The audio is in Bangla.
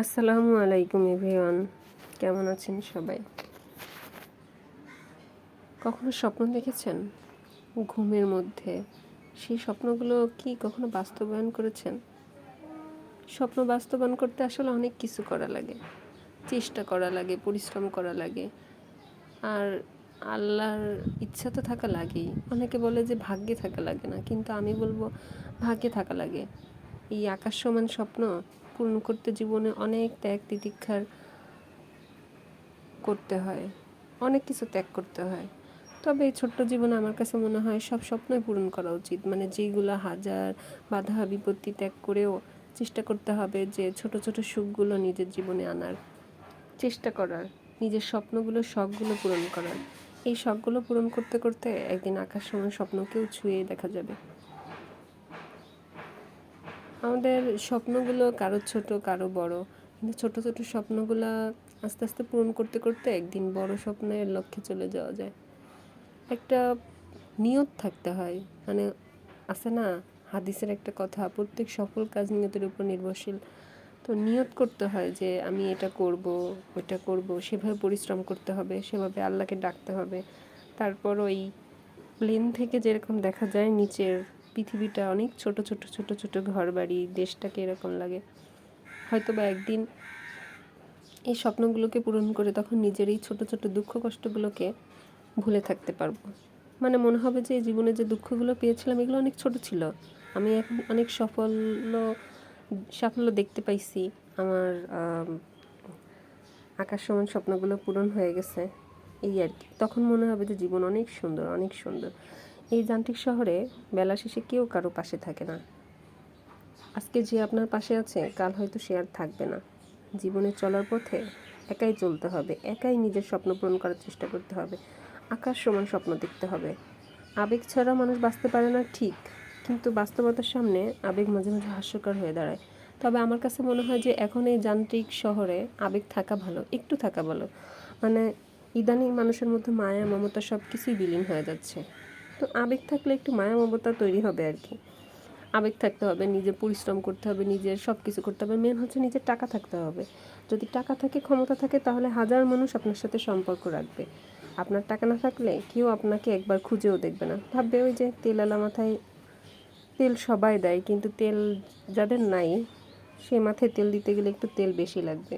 আসসালামু আলাইকুম এভরিওয়ান। কেমন আছেন সবাই? কখনো স্বপ্ন দেখেছেন? ঘুমের মধ্যে। সেই স্বপ্নগুলো কি কখনো বাস্তবায়ন করেছেন? স্বপ্ন বাস্তবায়ন করতে আসলে অনেক কিছু করা লাগে। চেষ্টা করা লাগে, পরিশ্রম করা লাগে। আর আল্লাহর ইচ্ছা তো থাকা লাগেই। অনেকে বলে যে ভাগ্যে থাকা লাগে না, কিন্তু আমি বলব ভাগ্যে থাকা লাগে। এই আকাশ সমান স্বপ্ন পূরণ করতে জীবনে অনেক ত্যাগ তিতিক্ষার করতে হয়। অনেক কিছু ত্যাগ করতে হয়। তবে এই ছোট্ট জীবনে আমার কাছে মনে হয় সব স্বপ্নই পূরণ করা উচিত। মানে যেগুলো হাজার বাধা বিপত্তি ত্যাগ করেও চেষ্টা করতে হবে যে ছোট ছোট সুখগুলো নিজের জীবনে আনার চেষ্টা করার, নিজের স্বপ্নগুলো, শখগুলো পূরণ করার। এই শখগুলো পূরণ করতে করতে একদিন আকাশ সমান স্বপ্নকেও ছুঁয়ে দেখা যাবে। আমাদের স্বপ্নগুলো কারও ছোট, কারও বড়। কিন্তু ছোট ছোট স্বপ্নগুলো আস্তে আস্তে পূরণ করতে করতে একদিন বড় স্বপ্নের লক্ষ্যে চলে যাওয়া যায়। একটা নিয়ত থাকতে হয়। মানে আছে না, হাদিসের একটা কথা, প্রত্যেক সফল কাজ নিয়তের উপর নির্ভরশীল। তো নিয়ত করতে হয় যে, আমি এটা করব, ওইটা করব, সেভাবে পরিশ্রম করতে হবে, সেভাবে আল্লাহকে ডাকতে হবে। তারপর ওই প্লেন থেকে যেরকম দেখা যায়, নিচের পৃথিবীটা অনেক ছোট ছোট ছোট ছোট ঘর বাড়ি দেশটাকে এরকম লাগে। হয়তো বা একদিন এই স্বপ্নগুলোকে পূরণ করে তখন নিজের এই ছোট ছোট দুঃখ কষ্টগুলোকে ভুলে থাকতে পারব। মানে মনে হবে যে জীবনে যে দুঃখগুলো পেয়েছিলাম, এগুলো অনেক ছোট ছিল। আমি এখন অনেক সাফল্য সাফল্য দেখতে পাইছি। আমার আকাশ সমান স্বপ্নগুলো পূরণ হয়ে গেছে। এই আর কি। তখন মনে হবে যে জীবন অনেক সুন্দর অনেক সুন্দর। এই যান্ত্রিক শহরে বেলা শেষে কেউ কারও পাশে থাকে না। আজকে যে আপনার পাশে আছে, কাল হয়তো সে আর থাকবে না। জীবনে চলার পথে একাই চলতে হবে, একাই নিজের স্বপ্ন পূরণ করার চেষ্টা করতে হবে, আকাশ সমান স্বপ্ন দেখতে হবে। আবেগ ছাড়া মানুষ বাঁচতে পারে না, ঠিক, কিন্তু বাস্তবতার সামনে আবেগ মাঝে মাঝে হাস্যকর হয়ে দাঁড়ায়। তবে আমার কাছে মনে হয় যে এখন এই যান্ত্রিক শহরে আবেগ থাকা ভালো, একটু থাকা ভালো। মানে ইদানিং মানুষের মধ্যে মায়া, মমতা সব কিছুই বিলীন হয়ে যাচ্ছে। তো আবেগ থাকলে একটু মায়া মমতা তৈরি হবে আর কি। আবেগ থাকতে হবে নিজের পরিশ্রম করতে হবে নিজের সব কিছু করতে হবে। মেন হচ্ছে নিজের টাকা থাকতে হবে। যদি টাকা থাকে, ক্ষমতা থাকে, তাহলে হাজার মানুষ আপনার সাথে সম্পর্ক রাখবে। আপনার টাকা না থাকলে কেউ আপনাকে একবার খুঁজেও দেখবে না। ভাববে ওই যে তেল আলা মাথায় তেল সবাই দেয়, কিন্তু তেল যাদের নাই, সে মাথায় তেল দিতে গেলে একটু তেল বেশি লাগবে।